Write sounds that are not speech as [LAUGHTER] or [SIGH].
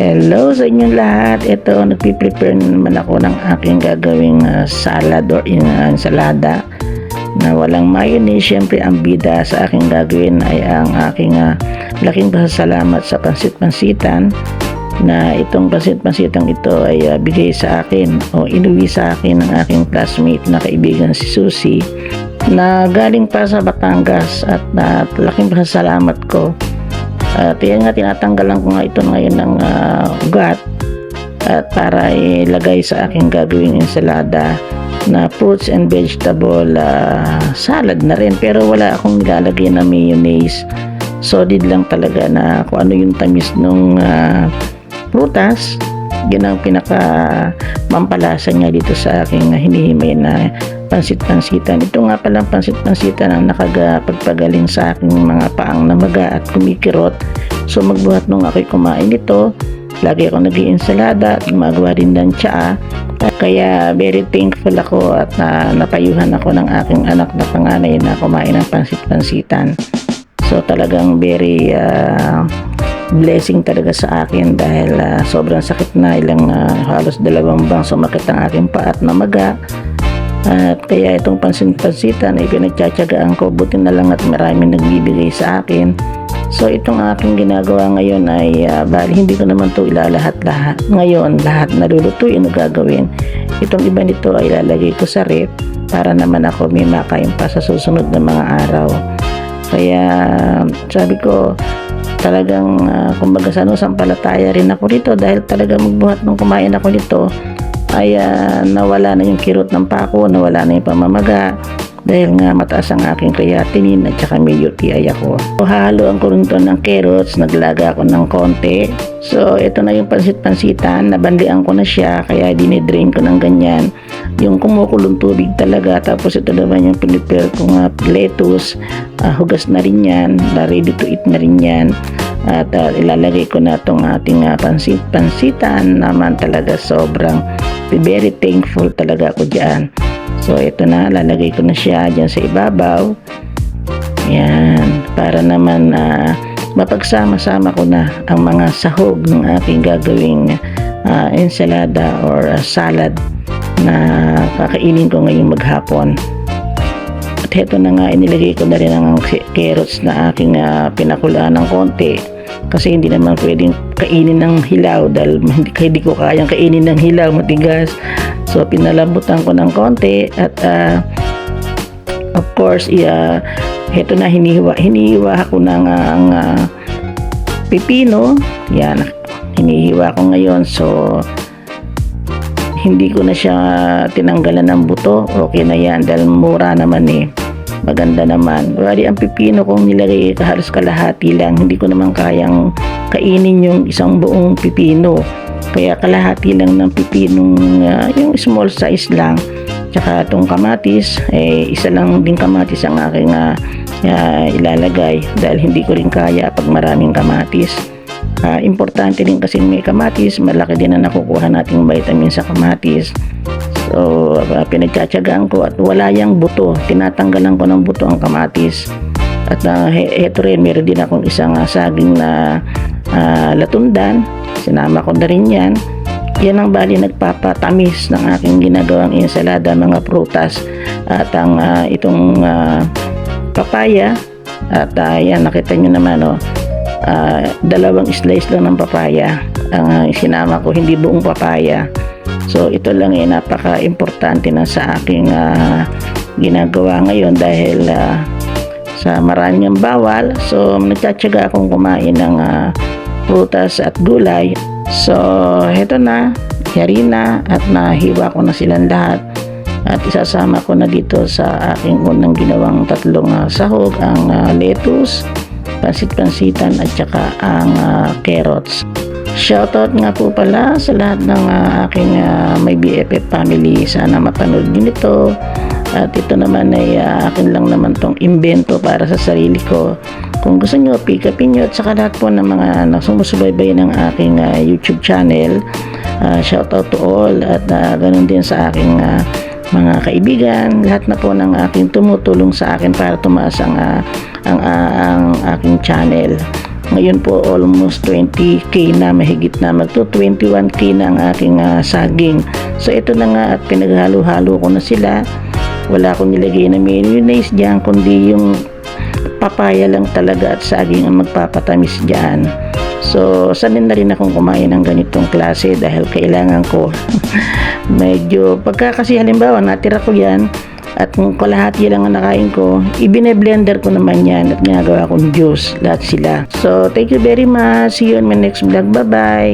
Hello sa inyong lahat. Ito, nagpiprepare naman ako ng aking gagawing ah, salad or ah, ensalada na walang mayonnaise. Siyempre, ang bida sa aking gagawin ay ang aking ah, laking pasasalamat sa pansit-pansitan na itong pansit-pansitang ito ay ah, bigay sa akin o inuwi sa akin ng aking classmate na kaibigan si Susie na galing pa sa Batangas at na laking pasasalamat ko at yan nga tinatanggalan ko nga ito ngayon ng ah, ugat. At para ilagay sa aking gagawing ensalada na fruits and vegetable ah, salad na rin. Pero wala akong nilalagay na mayonnaise. Solid lang talaga na kung ano yung tamis nung ah, prutas. Yun ang pinaka mampalasa niya dito sa aking hinihimay na pansit-pansitan. Ito nga palang pansit-pansitan ang nakagapagpagaling sa aking mga paang namaga at kumikirot. So magbuhat nung ako'y kumain nito, lagi ako nag ensalada at gumagawa din ng tsaa. Kaya very thankful ako at na, napayuhan ako ng aking anak na panganay na kumain ng pansit-pansitan. So talagang very ah, blessing talaga sa akin dahil ah, sobrang sakit na ilang ah, halos dalawang bang sumakit ang aking paa at namaga. At kaya itong pansin-pansitan ay pinagtsatsagaan ko buti na lang at marami nagbibigay sa akin. So itong aking ginagawa ngayon ay ah, bali hindi ko naman to ilalahat-lahat. Ngayon lahat na lulutuin na gagawin. Itong iba nito ay ilalagay ko sa rep para naman ako may makain pa sa susunod na mga araw. Kaya sabi ko talagang uh, kumbaga sa ano, sampalataya rin ako dito dahil talaga magbuhat nung kumain ako nito ay ah, nawala na yung kirot ng pako, nawala na yung pamamaga dahil nga mataas ang aking creatinine at saka may UTI ako. So, hahaloan ko rin ng carrots, naglaga ako ng konti. So, ito na yung pansit-pansitan, nabandian ko na siya, kaya dinidrain ko ng ganyan. Yung kumukulong tubig talaga, tapos ito naman yung pinipare ko nga lettuce, ah, hugas na rin yan, ready to eat na rin yan. At ah, ilalagay ko na itong ating uh, pansit-pansitan naman talaga sobrang very thankful talaga ako dyan. So, ito na, lalagay ko na siya dyan sa ibabaw. Yan, para naman ah, mapagsama-sama ko na ang mga sahog ng aking gagawing ah, ensalada or ah, salad na kakainin ko ngayong maghapon. At heto na nga, inilagay ko na rin ang carrots na aking ah, pinakulaan ng konti. Kasi hindi naman pwedeng kainin ng hilaw dahil hindi, hindi ko kayang kainin ng hilaw, matigas. So, pinalambutan ko ng konti at ah, of course, iya, heto na hinihiwa, hinihiwa ako ng ang ah, pipino. Yan, hinihiwa ko ngayon. So, hindi ko na siya tinanggalan ng buto. Okay na yan dahil mura naman eh. Maganda naman. Bali, ang pipino kong nilagay halos kalahati lang. Hindi ko naman kayang kainin yung isang buong pipino. Kaya kalahati lang ng pipinong ah, yung small size lang. Tsaka itong kamatis, eh, isa lang din kamatis ang aking ah, ah, ilalagay dahil hindi ko rin kaya pag maraming kamatis. Ah, importante din kasi may kamatis, malaki din na nakukuha nating vitamin sa kamatis. So, uh, pinagtsatsagaan ko at wala yang buto. Tinatanggalan ko ng buto ang kamatis. At uh, heto rin, meron din akong isang uh, saging na uh, latundan. Sinama ko na rin yan. Yan ang bali nagpapatamis ng aking ginagawang ensalada, mga prutas. At ang uh, itong uh, papaya. At uh, yan, nakita nyo naman, oh, uh, dalawang slice lang ng papaya. Ang uh, sinama ko, hindi buong papaya. So ito lang ay napaka-importante na sa aking ah, ginagawa ngayon dahil ah, sa maraming bawal. So nagtsatsaga akong kumain ng ah, prutas at gulay. So ito na, yari na at nahiwa ko na silang lahat. At isasama ko na dito sa aking unang ginawang tatlong ah, sahog ang ah, lettuce, pansit-pansitan at saka ang ah, carrots. Shoutout nga po pala sa lahat ng ah, aking ah, may BFF family. Sana mapanood nyo nito. At ito naman ay ah, akin lang naman tong invento para sa sarili ko. Kung gusto nyo, pick upin nyo at saka lahat po ng mga nasumusubaybay ng aking ah, YouTube channel. Uh, shoutout to all at uh, ganun din sa aking ah, mga kaibigan, lahat na po ng aking tumutulong sa akin para tumaas ang, ah, ang, ah, ang aking channel. Ngayon po almost 20k na mahigit na magto 21k na ang aking ah, saging. So ito na nga at pinaghalo-halo ko na sila. Wala akong nilagay na mayonnaise diyan kundi yung papaya lang talaga at saging ang magpapatamis diyan. So, sanay na rin akong kumain ng ganitong klase dahil kailangan ko [LAUGHS] medyo pagka kasi halimbawa natira ko yan at kung kalahati lang ang nakain ko, ibine-blender ko naman yan at ginagawa kong juice, lahat sila. So, thank you very much. See you on my next vlog. Bye-bye.